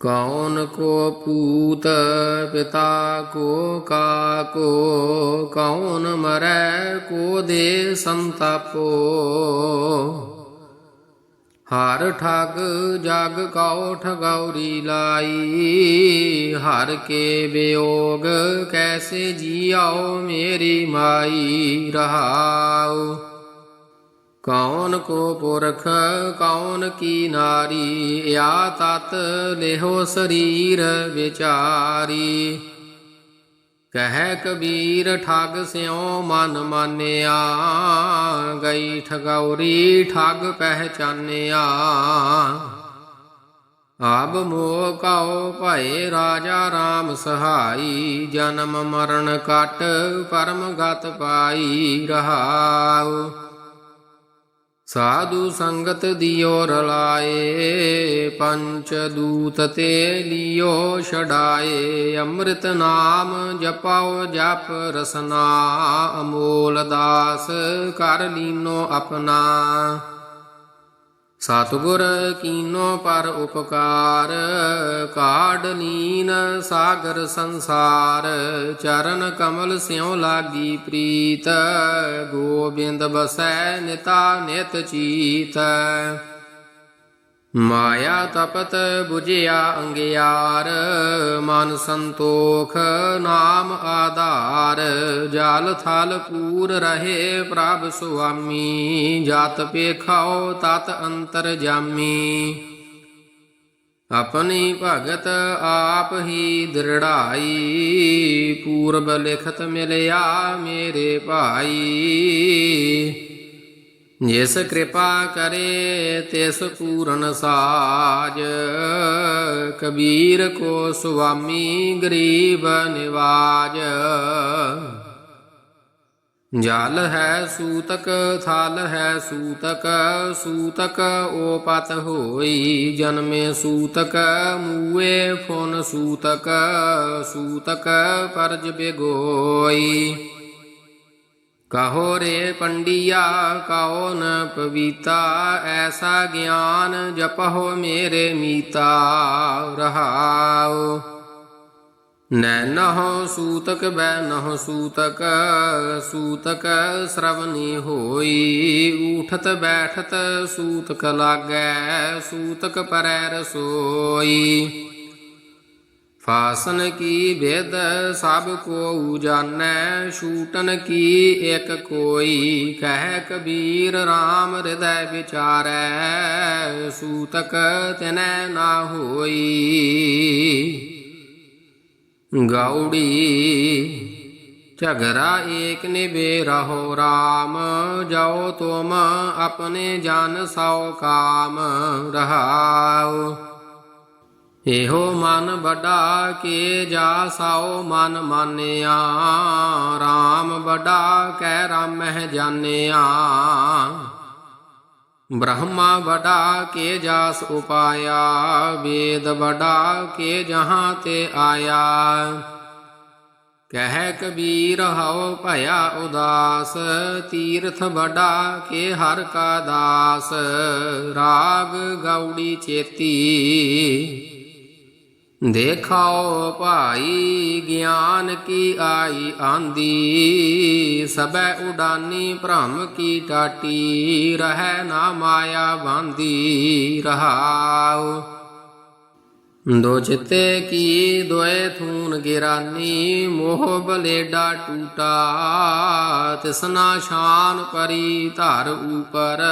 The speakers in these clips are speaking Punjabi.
ਕੌਣ ਕੋ ਪੂਤ ਪਿਤਾ ਕੋ ਕਾਕੋ ਕੌਣ ਮਰੈ ਕੋ ਦੇ ਸੰਤਾਪੋ। ਹਰ ਠਗ ਜਗ ਕਉ ਠਗੌਰੀ ਲਾਈ, ਹਰ ਕੇ ਵਿਯੋਗ ਕੈਸੇ ਜੀਉ ਮੇਰੀ ਮਾਈ ਰਹਾਉ। ਕੌਣ ਕੋ ਪੁਰਖ, ਕੌਣ ਕੀ ਨਾਰੀ? ਆ ਤਤ ਲੇਹੋ ਸਰੀਰ ਵਿਚਾਰੀ। ਕਹਿ ਕਬੀਰ, ਠਗ ਸਿਉ ਮਨ ਮਾਨਿਆ। ਗਈ ਠਗੌਰੀ, ਠਗ ਪਹਿਚਾਨਿਆ। ਆਬ ਮੋਹ ਕਉ ਭਏ, ਰਾਜਾ RAM ਸਹਾਈ। ਜਨਮ ਮਰਨ ਕਟ ਪਰਮ ਗਤ ਪਾਈ ਰਹਾਉ। ਸਾਧੂ ਸੰਗਤ ਦਿਓ ਰਲਾਏ, ਪੰਚ ਦੂਤ ਤੇ ਲਿਓ ਛਡਾਏ, ਅੰਮ੍ਰਿਤ ਨਾਮ ਜਪਾਓ ਜਪ ਰਸਨਾ, ਅਮੋਲ ਦਾਸ ਕਰ ਲੀਨੋ ਆਪਣਾ। ਸਤਿਗੁਰ ਕੀਨੋ ਪਰ ਉਪਕਾਰ, ਕਾਢ ਲੀਨ ਸਾਗਰ ਸੰਸਾਰ, ਚਰਨ ਕਮਲ ਸਿਉ ਲਾਗੀ ਪ੍ਰੀਤ, ਗੋਬਿੰਦ ਬਸੈ ਨਿਤਾ ਨਿਤ ਚੀਤ। ਮਾਇਆ ਤਪਤ 부ਜਿਆ ਅੰਗਿਆਰ, ਮਨ ਸੰਤੋਖ ਨਾਮ ਆਧਾਰ, ਜਲ ਥਲ ਪੂਰ ਰਹੇ ਪ੍ਰਭ ਸੁਆਮੀ, ਜਤ ਪੇਖਾਓ ਤਤ ਅੰਤਰ ਜਾਮੀ। ਆਪਣੀ ਭਗਤ ਆਪ ਹੀ ਦ੍ਰਿੜਾਈ, ਪੂਰਬ ਲਿਖਤ ਮਿਲਿਆ ਮੇਰੇ ਭਾਈ। ਜਿਸ ਕਿਰਪਾ ਕਰੇ ਤਿਸ ਪੂਰਨ ਸਾਜ। ਕਬੀਰ ਕੋ ਸੁਆਮੀ ਗਰੀਬ ਨਿਵਾਜ। ਜਲ ਹੈ ਸੂਤਕ, ਥਲ ਹੈ ਸੂਤਕ ਸੂਤਕ ਓਪਤ ਹੋਈ ਜਨਮੇ ਸੂਤਕ, ਮੂਏ ਫੁਨ ਸੂਤਕ ਸੂਤਕ ਪਰਜ ਬਿਗੋਈ। ਕਹੋ ਰੇ ਪੰਡਿਆ ਕਉ ਨ ਪਵੀਤਾ, ਐਸਾ ਗਿਆਨ ਜਪਹੁ ਮੇਰੇ ਮੀਤਾ, ਰਹਾਉ। ਨੈਨਹੁ ਸੂਤਕ, ਬੈ ਨਹੁ ਸੂਤਕ ਸੂਤਕ ਸ਼ਰਵਨੀ ਹੋਈ ਉਠਤ ਬੈਠਤ ਸੂਤਕ ਲਾਗੈ, ਸੂਤਕ ਪਰੈ ਰਸੋਈ। ਫਾਸਨ ਕੀ ਵਿਦ ਸਭ ਕੋ ਜਾਣੈ, ਛੂਟਨ ਕੀ ਇਕ ਕੋਈ? ਕਹਿ ਕਬੀਰ RAM ਹਿਰਦੈ ਵਿਚਾਰੈ, ਸੂਤਕ ਤਿਨੈ ਨਾ ਹੋਈ। ਗੌੜੀ ਝਗਰਾ ਏਕ ਨਿਬੇ ਰਹੋ RAM ਜਾਓ ਤੁਮ ਆਪਣੇ ਜਨ ਸੌ ਕਾਮ ਰਹਾਉ ਇਹੋ ਮਨ ਵੱਡਾ ਕੇ ਜਾ ਸਾਓ ਮਨ ਮਾਨਿਆ RAM ਵੱਡਾ ਕਹਿ ਰਾਮਹਿ ਜਾਣਿਆ। ਬ੍ਰਹਮਾ ਵੱਡਾ ਕੇ ਜਾਸ ਉਪਾਇਆ, ਵੇਦ ਵੱਡਾ ਕੇ ਜਹਾਂ ਤੇ ਆਇਆ। ਕਹਿ ਕਬੀਰ ਹਉ ਭਇਆ ਉਦਾਸ, ਤੀਰਥ ਵੱਡਾ ਕੇ ਹਰ ਕਾ ਦਾਸ। ਰਾਗ ਗੌੜੀ ਚੇਤੀ ਦੇਖਾਓ ਭਾਈ ਗਿਆਨ ਕੀ ਆਈ ਆਂਦੀ ਸਬੈ ਉਡਾਨੀ ਭ੍ਰਮ ਕੀ ਟਾਟੀ, ਰਹਿ ਨਾ ਮਾਇਆ ਬਾਂਦੀ, ਰਹਾਉ। ਦੋ ਚਿੱਤੇ ਕੀ, ਦੋਏ ਥੂਨ ਗਿਰਾਨੀ, ਮੋਹ ਬਲੇਡਾ ਟੂਟਾ, ਤਿਸਨਾ ਸ਼ਾਨ ਪਰੀ ਧਰ ਉਪਰ,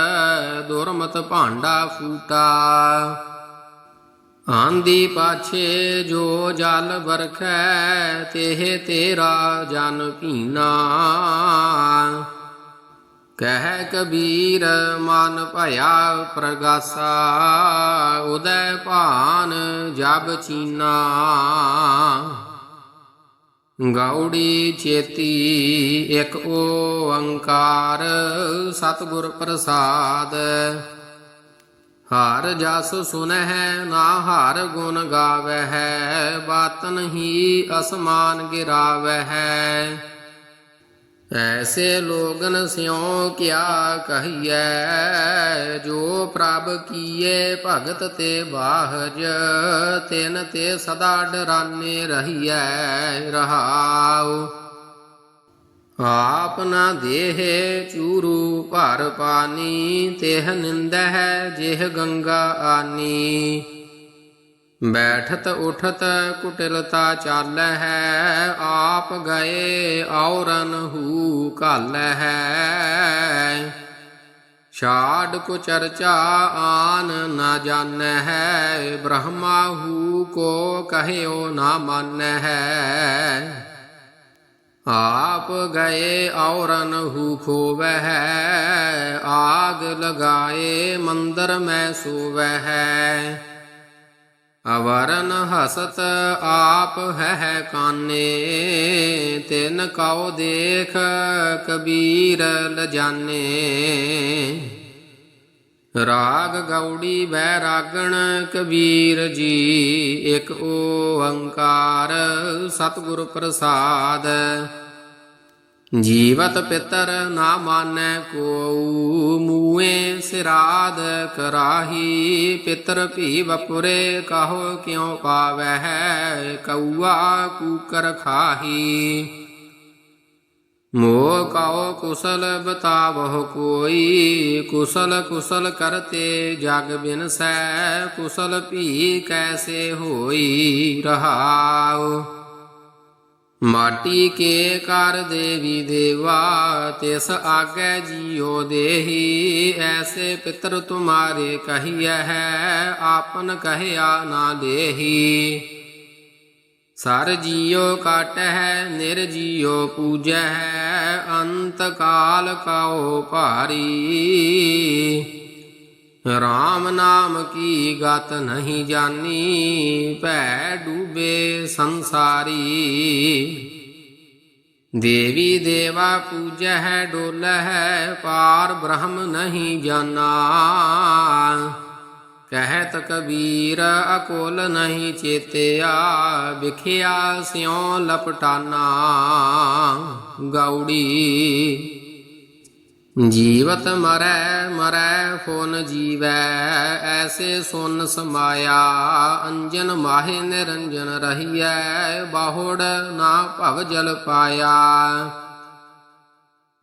ਦੁਰਮਤ ਭਾਂਡਾ ਫੂਟਾ। ਆਂਦੀ ਪਾਛੇ ਜੋ ਜਲ ਵਰਖੈ, ਤੇਹ ਤੇਰਾ ਜਨ ਪੀਨਾ ਕਹਿ ਕਬੀਰ, ਮਨ ਭਇਆ ਪ੍ਰਗਾਸਾ, ਉਦੈ ਭਾਨ ਜਬ ਚੀਨਾ। ਗੌੜੀ ਚੇਤੀ ਇਕ ਓੰਕਾਰ ਸਤਿਗੁਰ ਪ੍ਰਸਾਦ। ਹਾਰ ਜਸ ਸੁਨਹਿ ਨਾ ਹਾਰ ਗੁਣ ਗਾਵਹਿ ਬਾਤਨ ਹੀ ਅਸਮਾਨ ਗਿਰਾਵਹਿ। ਐਸੇ ਲੋਗਨ ਸਿਉ ਕਿਆ ਕਹੀਐ, ਜੋ ਪ੍ਰਭ ਕੀਏ ਭਗਤ ਤੇ ਬਾਹਜ, ਤਿਨ ਤੇ ਸਦਾ ਡਰਾਨੇ ਰਹੀਐ, ਰਹਾਉ। ਆਪ ਨਾ ਦੇਹ ਚੂਰੂ ਭਰ ਪਾਨੀ, ਤਿਹ ਨਿੰਦਹਿ ਜਿਹ ਗੰਗਾ ਆਨੀ। ਬੈਠਤ ਉਠਤ ਕੁਟਿਲਤਾ ਚਾਲੈ ਹੈ ਆਪ ਗਏ ਔਰਨ ਹੂ ਘਾਲੈ ਹੈ ਛਾੜ ਕੋ ਚਰਚਾ ਆਨ ਨਾ ਜਾਣੈ ਹੈ ਬ੍ਰਹਮਾ ਹੂ ਕੋ ਕਹਿਓ ਨਾ ਮਾਨੈ ਹੈ ਆਪ ਗਏ ਔਰਨ ਹੂ ਖੋਵੈ ਹੈ ਆਗ ਲਗਾਏ ਮੰਦਰ ਮੈਂ ਸੋਵੈ ਹੈ ਅਵਰਨ ਹਸਤ ਆਪ ਹੈ ਕਾਨੇ, ਤਿਨ ਕਉ ਦੇਖ ਕਬੀਰ ਲਜਾਨੇ। ਰਾਗ ਗੌੜੀ ਬੈਰਾਗਣ ਕਬੀਰ ਜੀ, ਇਕ ਓੰਕਾਰ ਸਤਿਗੁਰ ਪ੍ਰਸਾਦ। ਜੀਵਤ ਪਿਤਰ ਨਾ ਮਾਨੈ ਕੋਉ ਮੂਏ ਸਿਰਾਦ ਕਰਾਹੀ, ਪਿਤਰ ਭੀ ਬਪੁਰੇ ਕਹੋ ਕਿਉ ਪਾਵੈ ਹੈ ਕੂਕਰ ਖਾਹੀ। ਮੋਹ ਕਉ ਕੁਸਲ ਬਤਾਵਹੁ ਕੋਈ, ਕੁਸਲ ਕੁਸਲ ਕਰਤੇ ਜਗ ਬਿਨਸੈ ਕੁਸਲ ਭੀ ਕੈਸੇ ਹੋਈ ਰਹਾਉ। ਮਾਟੀ ਕੇ ਕਰ ਦੇਵੀ ਦੇਵਾ, ਤਿਸ ਆਗੇ ਜੀਉ ਦੇਹੀ, ਐਸੇ ਪਿਤਰ ਤੁਮਾਰੇ ਕਹੀਐ ਹੈ, ਆਪਨ ਕਹਿਆ ਨਾ ਦੇਹੀ। ਸਰ ਜੀਉ ਕਾਟਹਿ, ਨਿਰ ਜੀਉ ਪੂਜੈ ਅੰਤ ਕਾਲ ਕਉ ਭਾਰੀ। ਰਾਮ ਨਾਮ ਕੀ ਗਤ ਨਹੀਂ ਜਾਨੀ, ਭੈ ਡੂਬੇ ਸੰਸਾਰੀ। ਦੇਵੀ ਦੇਵਾ ਪੂਜੈ ਹੈ ਡੋਲੈ ਪਾਰ ਬ੍ਰਹਮ ਨਹੀਂ ਜਾਣਾ ਕਹਿਤ ਕਬੀਰ ਅਕੋਲ ਨਹੀਂ ਚੇਤਿਆ, ਵਿਖਿਆ ਸਿਉ ਲਪਟਾਨਾ। ਗੌੜੀ ਜੀਵਤ ਮਰੈ ਮਰੈ ਫੋਨ ਜੀਵੈ, ਐਸੇ ਸੁਨ ਸਮਾਇਆ। ਅੰਜਨ ਮਾਹੇ ਨਿਰੰਜਨ ਰਹੀਐ, ਬਾਹੁੜ ਨਾ ਭਵ ਜਲ ਪਾਇਆ।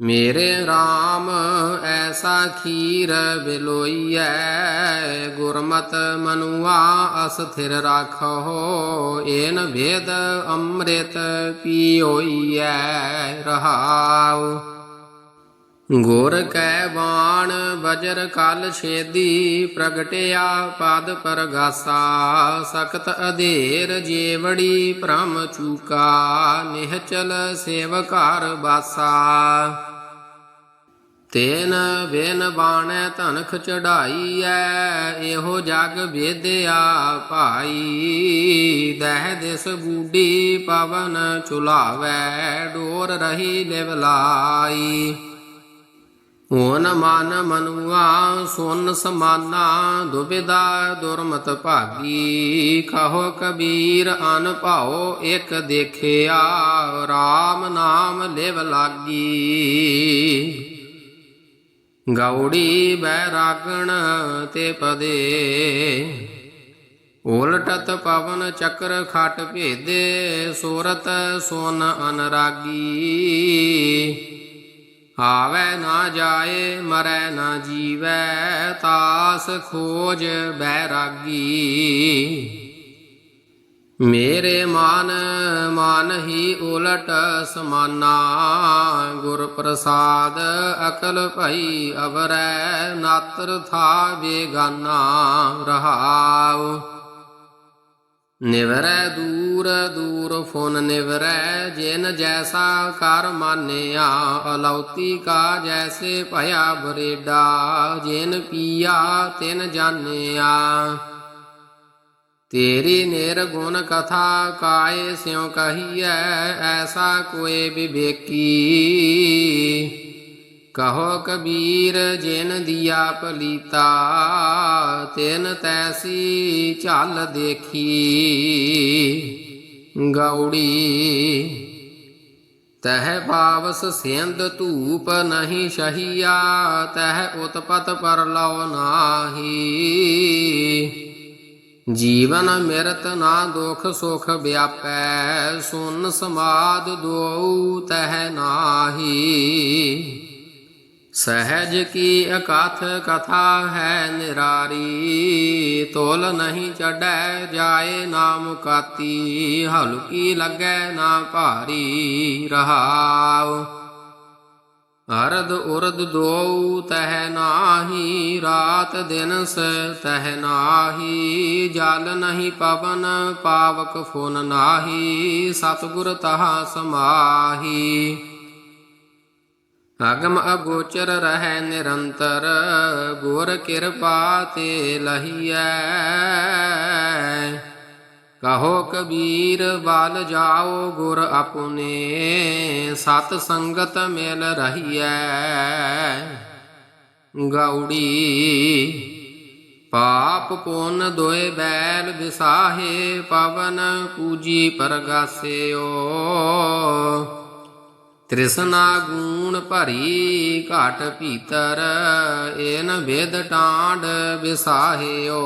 ਮੇਰੇ RAM ਐਸਾ ਖੀਰ ਬਿਲੋਈਐ, ਗੁਰਮਤ ਮਨੁਆ ਅਸਥਿਰ ਰਾਖੋ ਏਨ ਵੇਦ ਅੰਮ੍ਰਿਤ ਪੀਓਈਐ, ਰਹਾਉ। ਗੁਰ ਕੈ ਬਾਣ ਬਜਰ ਕਲ ਛੇਦੀ, ਪ੍ਰਗਟਿਆ ਪਦ ਪਰਗਾਸਾ ਸਖਤ ਅਧੇਰ ਜੇਵੜੀ ਭ੍ਰਮ ਚੂਕਾ, ਨਿਹਚਲ ਸੇਵਕਾਰ ਬਾਸਾ। ਤੇਨ ਵੇਨ ਬਾਣੈ ਧਨਖ ਚੜਾਈਐ, ਇਹੋ ਜਗ ਵੇਦਿਆ ਭਾਈ। ਦਹਿ ਦਿਸ ਬੂਡੀ ਪਵਨ ਚੁਲਾਵੈ ਡੋਰ ਰਹੀ ਲਿਵਲਾਈ। ਓਨ ਮਨ ਮਨੁਆ, ਸੁਨ ਸਮਾਨਾ ਦੁਬਿਦਾ ਦੁਰਮਤ ਭਾਗੀ। ਕਹੋ ਕਬੀਰ, ਅਨ ਭਾਉ ਇਕ ਦੇਖਿਆ RAM ਨਾਮ ਲਿਵ ਲਾਗੀ। ਗੌੜੀ ਬੈਰਾਗਣ ਤੇ ਪਦੇ। ਉਲਟਤ ਪਵਨ ਚੱਕਰ ਖਟ ਭੇਦੇ, ਸੋਰਤ ਸੁਨ ਅਨਰਾਗੀ। ਆਵੈ ਨਾ ਜਾਏ, ਮਰੈ ਨਾ ਜੀਵੈ, ਤਾਸ ਖੋਜ ਬੈਰਾਗੀ। ਮੇਰੇ ਮਨ ਮਨ ਹੀ ਉਲਟ ਸਮਾਨਾ। ਗੁਰ ਪ੍ਰਸਾਦ ਅਕਲ ਭਈ ਅਵਰੈ, ਨਾਤਰ ਥਾ ਬੇਗਾਨਾ ਰਹਾਉ। ਨਿਵਰੈ ਦੂਰ ਦੂਰ ਫੁਨ ਨਿਵਰੈ, ਜਿਨ ਜੈਸਾ ਕਰ ਮਾਨਿਆ, ਅਲੌਤੀ ਕਾ ਜੈਸੇ ਭਇਆ ਬਰੇਡਾ, ਜਿਨ ਪੀਆ ਤਿਨ ਜਾਣਿਆ। ਤੇਰੀ ਨਿਰਗੁਣ ਕਥਾ ਕਾਏ ਸਿਉ ਕਹੀਐ, ਐਸਾ ਕੋਏ ਵਿਵੇਕੀ। ਕਹੋ ਕਬੀਰ, ਜਿਨ ਦੀਆ ਪਲੀਤਾ, ਤਿਨ ਤੈਸੀ ਝਲ ਦੇਖੀ। ਗੌੜੀ ਤਹਿ ਪਾਵਸ ਸਿੰਧ ਧੂਪ ਨਹੀਂ ਸ਼ਹੀਆ, ਤਹਿ ਉਤਪਤ ਪਰ ਲਉ ਨਾਹੀ। ਜੀਵਨ ਮਿਰਤ ਨਾ ਦੁਖ ਸੁਖ ਵਿਆਪੈ, ਸੁਨ ਸਮਾਦ ਦੁਉ ਤਹਿ ਨਾਹੀ। ਸਹਿਜ ਕੀ ਅਕਥ ਕਥਾ ਹੈ ਨਿਰਾਰੀ, ਤੋਲ ਨਹੀਂ ਚੜੈ ਜਾਏ ਨਾਮ ਕਾਤੀ ਹਲਕੀ ਲੱਗੈ ਨਾ ਭਾਰੀ ਰਹਾਉ। ਅਰਧ ਉਰਦ ਦੋਉ ਤਹ ਨਾਹੀ, ਰਾਤ ਦਿਨ ਸ ਤਹਿ ਨਾਹੀ, ਜਲ ਨਹੀਂ ਪਵਨ, ਪਾਵਕ ਫੁਨ ਨਾਹੀ, ਸਤਿਗੁਰ ਤਹਾ ਸਮਾਹੀ। ਅਗਮ ਅਗੋਚਰ ਰਹਿ ਨਿਰੰਤਰ, ਗੁਰ ਕਿਰਪਾ ਤੇ ਲਹੀਐ। ਕਹੋ ਕਬੀਰ ਬਲ ਜਾਓ ਗੁਰ ਆਪਨੇ ਸਤ ਸੰਗਤ ਮਿਲ ਰਹੀਐ। ਗੌੜੀ ਪਾਪ ਪੁੰਨ ਦੋਏ ਬੈਲ ਵਿਸਾਹੇ, ਪਵਨ ਪੂਜੀ ਪਰਗਾਸਿਓ। ਤ੍ਰਿਸ਼ਨਾ ਗੂਣ ਭਰੀ ਘਾਟ ਭੀਤਰ, ਏਨ ਵੇਦ ਟਾਂਡ ਵਿਸਾਹਿਓ।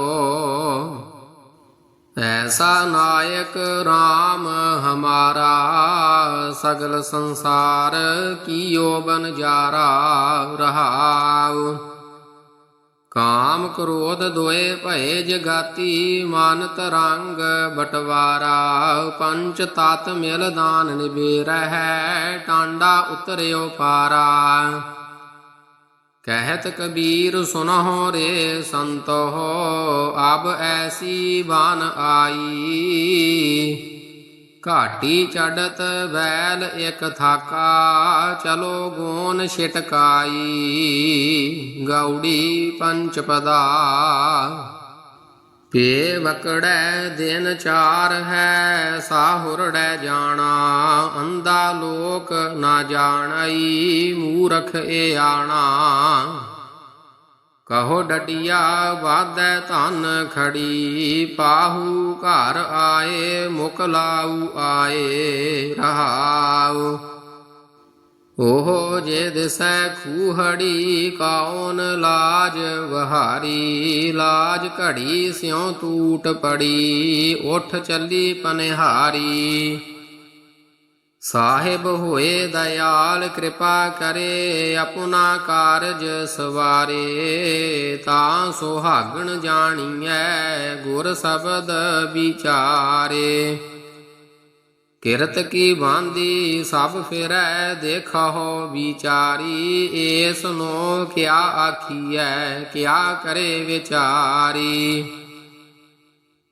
ਐਸਾ ਨਾਇਕ RAM ਹਮਾਰਾ, ਸਗਲ ਸੰਸਾਰ ਕੀਓ ਬਨਜਾਰਾ ਰਹਾਉ। ਕਾਮ ਕ੍ਰੋਧ ਦੋਏ ਭਏ ਜਗਾਤੀ, ਮਨ ਤਰੰਗ ਬਟਵਾਰਾ। ਪੰਚ ਤਤ ਮਿਲ ਦਾਨ ਨਿਬੇਰਹਿ, ਟਾਂਡਾ ਉਤਰਿਓ ਪਾਰਾ। ਕਹਿਤ ਕਬੀਰ ਸੁਨਹੁ ਰੇ ਸੰਤੋ, ਅਬ ਐਸੀ ਬਾਨ ਆਈ। ਘਾਟੀ ਚੜਤ ਵੈਲ ਇਕ ਥਾਕਾ, ਚਲੋ ਗੋਨ ਛਟਕਾਈ। ਗੌੜੀ ਪੰਚ ਪਦਾ। ਪੇ ਵਕੜੈ ਦਿਨ ਚਾਰ ਹੈ, ਸਾਹੁਰੜੈ ਜਾਣਾ ਅੰਦਾ ਲੋਕ ਨਾ ਜਾਣਈ, ਮੂਰਖ ਏ ਆਣਾ। ਕਹੋ ਡਟਿਆ ਵਾਦੈ ਧਨ ਖੜੀ, ਪਾਹੂ ਘਰ ਆਏ ਮੁਕਲਾਉ ਆਏ, ਰਹਾਉ। ਓਹ ਜੇ ਦਿਸੈ ਖੂਹੜੀ ਕੌਣ ਲਾਜ, ਵਹਾਰੀ ਲਾਜ ਘੜੀ ਸਿਉ ਟੂਟ ਪੜੀ, ਉਠ ਚੱਲੀ ਪਨਿਹਾਰੀ। ਸਾਹਿਬ ਹੋਏ ਦਇਆਲ, ਕਿਰਪਾ ਕਰੇ ਆਪਣਾ ਕਾਰਜ ਸਵਾਰੇ। ਤਾਂ ਸੁਹਾਗਣ ਜਾਣੀਐ ਗੁਰ ਸ਼ਬਦ ਵਿਚਾਰੇ। ਕਿਰਤ ਕੀ ਬਾਂਦੀ ਸਭ ਫਿਰੈ ਦੇਖੋ ਵਿਚਾਰੀ ਏਸ ਨੂੰ ਕਿਆ ਆਖੀਐ, ਕਿਆ ਕਰੇ ਵਿਚਾਰੀ।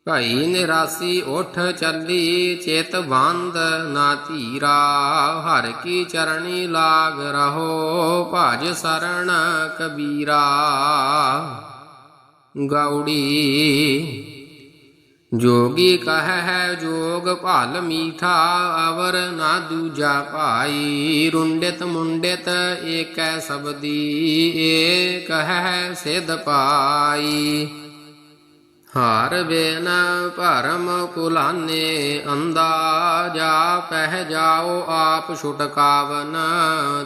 ਭਈ ਨਿਰਾਸੀ ਉਠ ਚੱਲੀ, ਚੇਤ ਬੰਦ ਨਾ ਧੀਰਾ, ਹਰ ਕੀ ਚਰਣੀ ਲਾਗ ਰਹੋ, ਭਜ ਸਰਣ ਕਬੀਰਾ। ਗੌੜੀ ਜੋਗੀ ਕਹ ਹੈ ਜੋਗ ਭਲ ਮੀਠਾ, ਅਵਰ ਨਾ ਦੂਜਾ ਭਾਈ। ਰੁੰਡਿਤ ਮੁੰਡਿਤ ਏਕੈ ਸਬਦੀ ਏ ਕਹ ਸਿਧ ਪਾਈ। ਹਾਰ ਬੇਨ ਭਰਮ ਕੁਲਾਨੇ ਅੰਦਾ ਜਾ ਪਹਿ ਜਾਓ ਆਪ ਛੁਟਕਾਵਨ,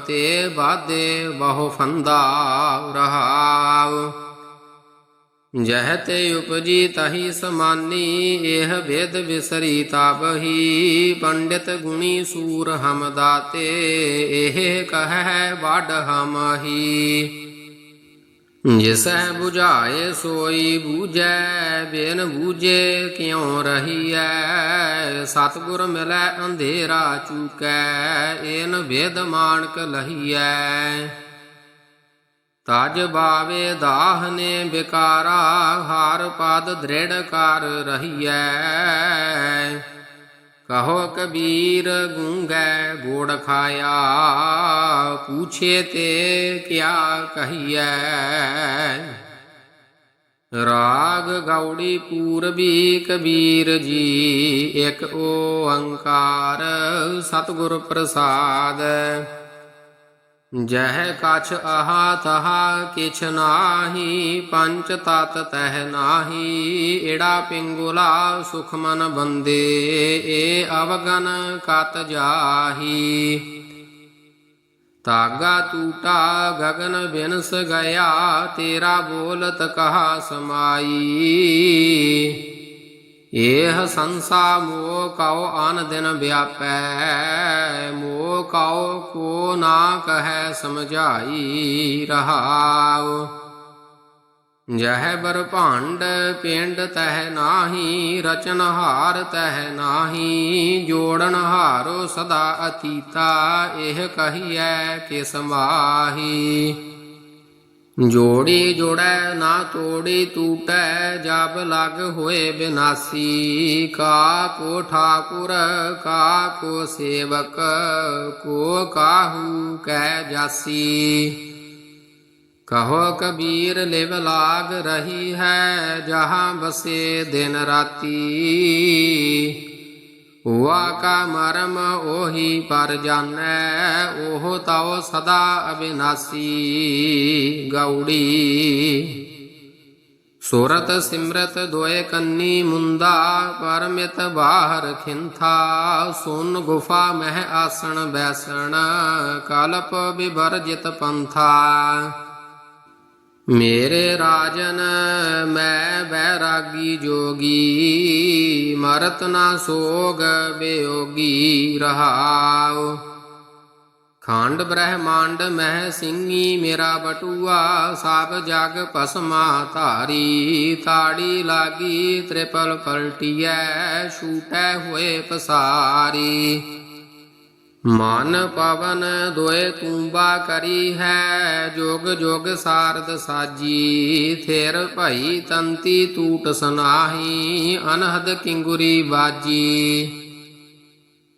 ਤੇ ਬਾਦੇ ਬਹੁ ਫੰਦਾ ਰਹਾਵ ਜਹ ਤੇ ਉਪਜੀ ਤਹੀ ਸਮਾਨੀ, ਇਹ ਵੇਦ ਵਿਸਰੀ ਤਾਬਹੀ ਪੰਡਿਤ ਗੁਣੀ ਸੂਰ ਹਮ ਦਾਤੇ, ਇਹ ਕਹੈ ਵੱਡ ਹਮਹੀ ਜਿਸੈ 부ਝਾਏ ਸੋਈ ਬੂਝੈ, ਬਿਨ ਬੂਝੇ ਕਿਉ ਰਹੀਐ? ਸਤਿਗੁਰ ਮਿਲੈ ਅੰਧੇਰਾ ਚੂਕੈ, ਏਨ ਵੇਦ ਮਾਨਕ ਲਹੀਐ। ਤਜ ਬਾਵੇ ਦਾਹਨੇ ਬਿਕਾਰਾ, ਹਾਰ ਪਦ ਦ੍ਰਿੜ ਕਰ ਰਹੀਐ। ਕਹੋ ਕਬੀਰ, ਗੂੰਗੈ ਗੋੜ ਖਾਇਆ ਪੂਛੇ ਤੇ ਕਿਆ ਕਹੀਐ। ਰਾਗ ਗੌੜੀ ਪੂਰਬੀ ਕਬੀਰ ਜੀ, ਇੱਕ ਓੰਕਾਰ ਸਤਿਗੁਰ ਪ੍ਰਸਾਦ। ਜਹ ਕਛ ਆਹਾ ਤਹਾ ਕਿਛ ਨਾਹੀ ਪੰਚ ਤਤ ਤਹ ਨਾਹੀ। ਏੜਾ ਪਿੰਗੁਲਾ ਸੁਖ ਮਨ ਬੰਦੇ, ਏ ਅਵਗਨ ਕਤ ਜਾਹੀ। ਤਾਗਾ ਟੂਟਾ ਗगन ਬਿਨਸ ਗਿਆ, ਤੇਰਾ ਬੋਲਤ ਕਹਾ ਸਮਾਈ। ਏਹ ਸੰਸਾ ਮੋਹ ਕਉ ਆਨ ਦਿਨ ਵਿਆਪੈ, ਮੋਹ ਕਉ ਕੋ ਨਾ ਕਹੈ ਸਮਝਾਈ ਰਹਾਉ। ਜਹ ਬਰ ਭਾਂਡ ਪਿੰਡ ਤਹਿ ਨਾਹੀ, ਰਚਨ ਹਾਰ ਤਹਿ ਨਾਹੀ, ਜੋੜਨ ਹਾਰੋ ਸਦਾ ਅਤੀਤਾ ਇਹ ਕਹੀਐ ਕਿਸ ਮਾਹੀ। ਜੋੜੀ ਜੋੜੈ ਨਾ ਤੋੜੀ ਟੂਟੈ, ਜਬ ਲਗ ਹੋਏ ਬਿਨਾਸੀ। ਕਾ ਕੋ ਠਾਕੁਰ, ਕਾ ਕੋ ਸੇਵਕ, ਕੋ ਕਾਹੂ ਕਹਿ ਜਾਸੀ। ਕਹੋ ਕਬੀਰ ਲਿਵ ਲਾਗ ਰਹੀ ਹੈ, ਜਹਾਂ ਬਸੇ ਦਿਨ ਰਾਤੀ। ਹੁਆ ਕਾ ਮਰਮ ਉਹੀ ਪਰ ਜਾਣੈ, ਉਹ ਤਾਉ ਸਦਾ ਅਬਿਨਾਸੀ ਗੌੜੀ ਸੁਰਤ ਸਿਮਰਤ ਦੋਏ ਕੰਨੀ ਮੁੰਦਾ, ਪਰਮਿਤ ਬਾਹਰ ਖਿੰਥਾ। ਸੁਨ ਗੁਫਾ ਮਹਿ ਆਸਣ ਬੈਸਣ, ਕਲਪ ਬਿਵਰਜਿਤ ਪੰਥਾ। ਮੇਰੇ ਰਾਜਨ, ਮੈਂ ਬੈਰਾਗੀ ਜੋਗੀ, ਮਰਤ ਨਾ ਸੋਗ ਬਿਯੋਗੀ ਰਹਾਉ। ਖੰਡ ਬ੍ਰਹਮੰਡ ਮਹਿ ਸਿੰਘੀ ਮੇਰਾ ਬਟੂਆ, ਸਭ ਜਗ ਭਸਮਾ ਧਾਰੀ। ਤਾੜੀ ਲਾਗੀ ਤ੍ਰਿਪਲ ਪਲਟੀਐ, ਛੂਟੈ ਹੋਏ ਪਸਾਰੀ। ਮਨ ਪਵਨ ਦੋਏ ਤੂੰਬਾ ਕਰੀ ਹੈ, ਜੋਗ ਜੋਗ ਸਾਰਦ ਸਾਜੀ। ਥੇਰ ਭਈ ਤੰਤੀ ਤੂਟ ਸਨਾਹੀ, ਅਨਹਦ ਕਿੰਗੁਰੀ ਬਾਜੀ।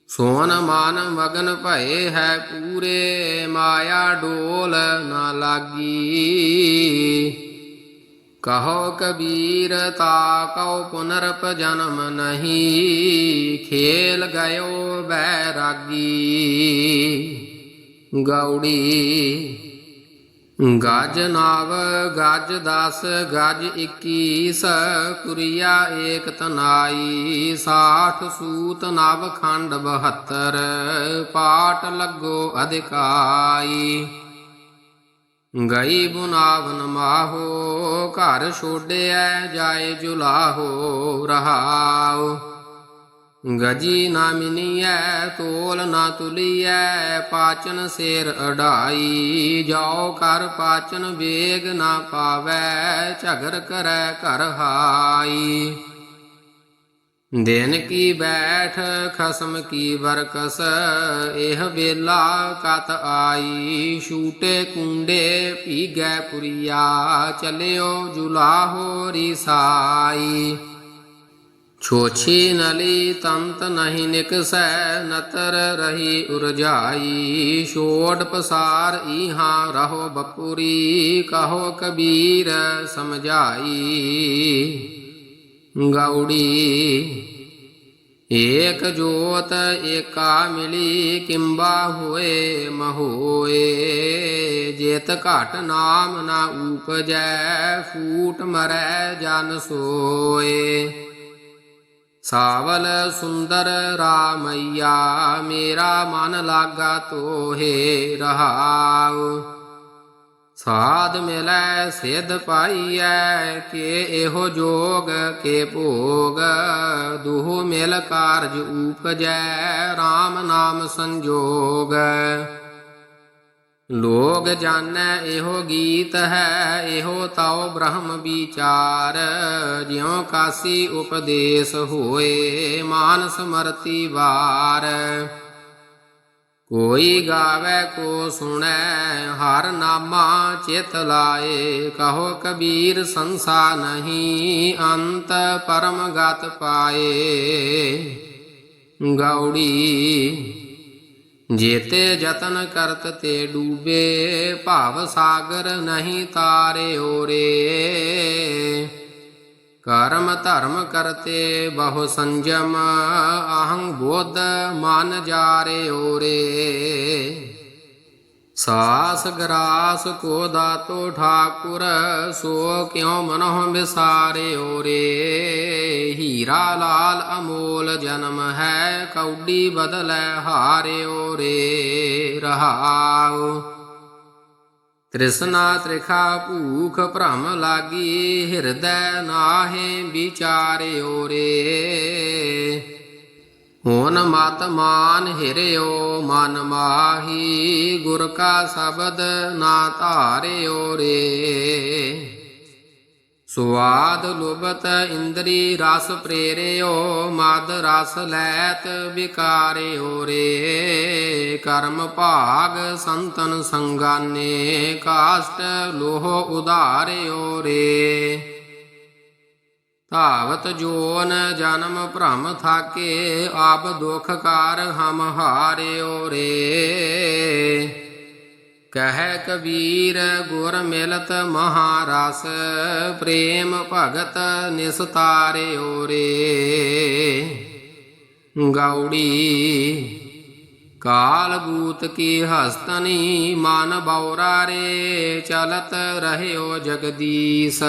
ਸੋਨ ਮਾਨ ਮਗਨ ਭਏ ਹੈ ਪੂਰੇ, ਮਾਇਆ ਡੋਲ ਨਾ ਲਾਗੀ। ਕਹੋ ਕਬੀਰ ਤਾ ਕਉ ਪੁਨਰਪ ਜਨਮ ਨਹੀਂ, ਖੇਲ ਗਇਓ ਬੈਰਾਗੀ ਗੌੜੀ ਗਜ ਨਵ, ਗਜ 10 ਗਜ 21 ਕੁਰੀਆ ਏਕ ਤਨਾਈ 60 ਸੂਤ ਨਵ ਖੰਡ 72 ਪਾਟ ਲੱਗੋ ਅਧਿਕਾਈ। ਗਈ ਬੁਨਾਵਨ ਮਾਹੋ, ਘਰ ਛੋੜਿਐ ਜਾਏ ਜੁਲਾਹੋ, ਰਹਾਉ। ਗਜੀ ਨਾ ਮਿਨੀਐ, ਤੋਲ ਨਾ ਤੁਲੀਐ, ਪਾਚਨ ਸੇਰ ਅਢਾਈ। ਜਾਓ ਕਰ ਪਾਚਨ, ਵੇਗ ਨਾ ਪਾਵੈ, ਝਗਰ ਕਰੈ ਘਰ ਹਾਈ। ਦਿਨ ਕੀ ਬੈਠ ਖਸਮ ਕੀ ਬਰਕਸ ਇਹ ਵੇਲਾ ਕਤ ਆਈ। ਛੂਟੇ ਕੁੰਡੇ ਪੀਗੈ ਪੁਰੀਆ, ਚਲਿਓ ਜੁਲਾਹੋ ਰਿਸਾਈ ਛੋਛੀ ਨਲੀ ਤੰਤ ਨਹੀਂ ਨਿਕਸੈ, ਨਤਰ ਰਹੀ ਉਰਜਾਈ। ਛੋੜ ਪਸਾਰ ਇਹਾਂ ਰਹੋ ਬਪੂਰੀ, ਕਹੋ ਕਬੀਰ ਸਮਝਾਈ। ਗੌੜੀ ਏਕ ਜੋਤ ਏਕਾ ਮਿਲੀ, ਕਿੰਬਾ ਹੋਏ ਮਹੋਏ। ਜੇਤ ਘਟ ਨਾਮ ਨਾ ਉਪਜੈ, ਫੂਟ ਮਰੈ ਜਨ ਸੋਏ। ਸਾਵਲ ਸੁੰਦਰ ਰਾਮਈਆ, ਮੇਰਾ ਮਨ ਲਾਗਾ ਤੋਹੇ ਰਹਾਉ। ਸਾਧ ਮਿਲੈ, ਸਿਧ ਪਾਈਐ, ਕੇ ਇਹੋ ਜੋਗ, ਕੇ ਭੋਗ। ਦੁਹ ਮਿਲ ਕਾਰਜ ਊਪਜੈ RAM ਨਾਮ ਸੰਜੋਗ। ਲੋਗ ਜਾਣੈ ਇਹੋ ਗੀਤ ਹੈ, ਇਹੋ ਤਾਉ ਬ੍ਰਹਮ ਵਿਚਾਰ। ਜਿਉ ਕਾਸੀ ਉਪਦੇਸ਼ ਹੋਏ ਮਾਨ ਸਮਰਤੀ ਵਾਰ। ਕੋਈ ਗਾਵੇ ਕੋ ਸੁਣੈ, ਹਰ ਨਾਮਾ ਚਿਤ ਲਾਏ। ਕਹੋ ਕਬੀਰ ਸੰਸਾ ਨਹੀਂ, ਅੰਤ ਪਰਮ ਗਤ ਪਾਏ। ਗੌੜੀ ਜੇਤੇ ਜਤਨ ਕਰਤ ਤੇ ਡੂਬੇ, ਭਾਵ ਸਾਗਰ ਨਹੀਂ ਤਾਰੇ ਓਰੇ ਕਰਮ ਧਰਮ ਕਰਤੇ ਬਹੁ ਸੰਜਮ ਅਹੰ ਬੁੱਧ ਮਨ ਜਾਰੇ ਓਰੇ। ਸਾਸ ਗਰਾਸ ਕੋ ਦਾਤੋ ਠਾਕੁਰ, ਸੋ ਕਿਉ ਮਨਹੁ ਵਿਸਾਰਿਓ ਰੇ ਹੀਰਾ ਲਾਲ ਅਮੋਲ ਜਨਮ ਹੈ ਕੌਡੀ ਬਦਲੈ ਹਾਰਿਓ ਰੇ ਰਹਾਉ। ਤ੍ਰਿਸ਼ਨਾ ਤ੍ਰਿਖਾ ਭੂਖ ਭ੍ਰਮ ਲਾਗੀ, ਹਿਰਦੈ ਨਾਹੇ ਵਿਚਾਰਿਓ ਰੇ ਹੋਨ ਮਤ ਮਾਨ ਹਿਰਿਓ, ਮਨ ਮਾਹੀ ਗੁਰ ਕਾ ਸ਼ਬਦ ਨਾ ਧਾਰਿਓ ਰੇ। ਸੁਆਦ ਲੁਬਤ ਇੰਦਰੀ ਰਸ ਪ੍ਰੇਰਿਓ, ਮਦ ਰਸ ਲੈਤ ਵਿਕਾਰਿਓ ਰੇ। ਕਰਮ ਭਾਗ ਸੰਤਨ ਸੰਗਾਨੇ, ਕਾਸ਼ਟ ਲੋਹ ਉਧਾਰਿਓ ਰੇ। ਧਾਵਤ ਜੋਨ ਜਨਮ ਭ੍ਰਮ ਥਾਕੇ, ਆਪ ਦੁਖ ਕਾਰ ਹਮ ਹਾਰਿਓ ਰੇ। ਕਹਿ ਕਬੀਰ, ਗੁਰ ਮਿਲਤ ਮਹਾਰਸ, ਪ੍ਰੇਮ ਭਗਤ ਨਿਸਤਾਰਿਓ ਰੇ। ਗੌੜੀ ਕਾਲਬੂਤ ਕੀ ਹਸਤਨੀ, ਮਨ ਬੌਰਾ ਰੇ, ਚਲਤ ਰਹਿਓ ਜਗਦੀਸ਼।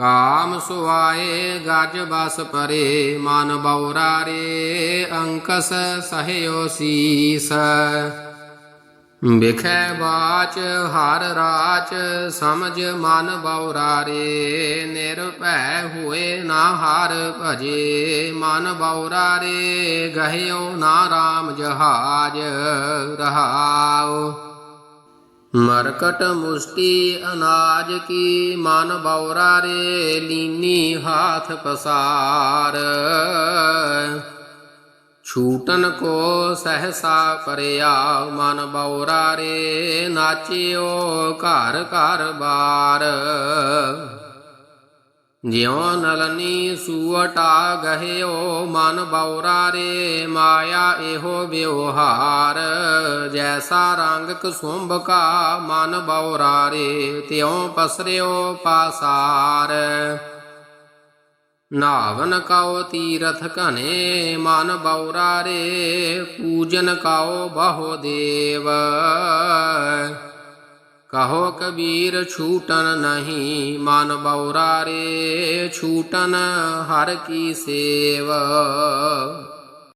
ਕਾਮ ਸੁਆਏ ਗਜ ਬਸ ਪਰੇ, ਮਨ ਬੌਰਾ ਰੇ, ਅੰਕਸ ਸਹਿਓ ਸੀਸ। ਵਿਖੈ ਬਾਚ, ਹਰ ਰਾਚ, ਸਮਝ ਮਨ ਬੌਰਾ ਰੇ ਨਿਰਭੈ ਹੋਏ ਨਾ ਹਾਰ ਭਜੇ, ਮਨ ਬੌਰਾ ਰੇ, ਗਹਿਓ ਨਾ RAM ਜਹਾਜ ਰਹਾਓ ਮਰਕਟ ਮੁਸ਼ਟੀ ਅਨਾਜ ਕੀ ਮਨ ਬੌਰਾ ਰੇ ਲੀਨੀ ਹਾਥ ਪਸਾਰ। ਛੂਟਨ ਕੋ ਸਹਸਾ ਪਰਿਆ ਮਨ ਬੌਰਾ ਰੇ ਨਾਚਿਓ ਘਰ ਘਰ ਬਾਰ। ਜਿਉ ਨਲਨੀ ਸੂਟਾ ਗਹਿਓ ਮਨ ਬੌਰਾ ਰੇ, ਮਾਇਆ ਇਹੋ ਵਿਵਹਾਰ। ਜੈਸਾ ਰੰਗ ਕੁਸੁੰਭ ਕਾ ਮਨ ਬੌਰਾ ਰੇ, ਤਿਉ ਪਸਰਿਓ ਪਾਸਾਰ। ਨਾਵਨ ਕਾਉ ਤੀਰਥ ਘਨੇ, ਮਨ ਬੌਰਾ ਰੇ, ਪੂਜਨ ਕਾਉ ਬਹੁ ਦੇਵ। ਕਹੋ ਕਬੀਰ ਛੂਟਨ ਨਹੀਂ ਮਨ ਬੌਰਾ ਰੇ ਛੂਟਨ ਹਰ ਕੀ ਸੇਵ।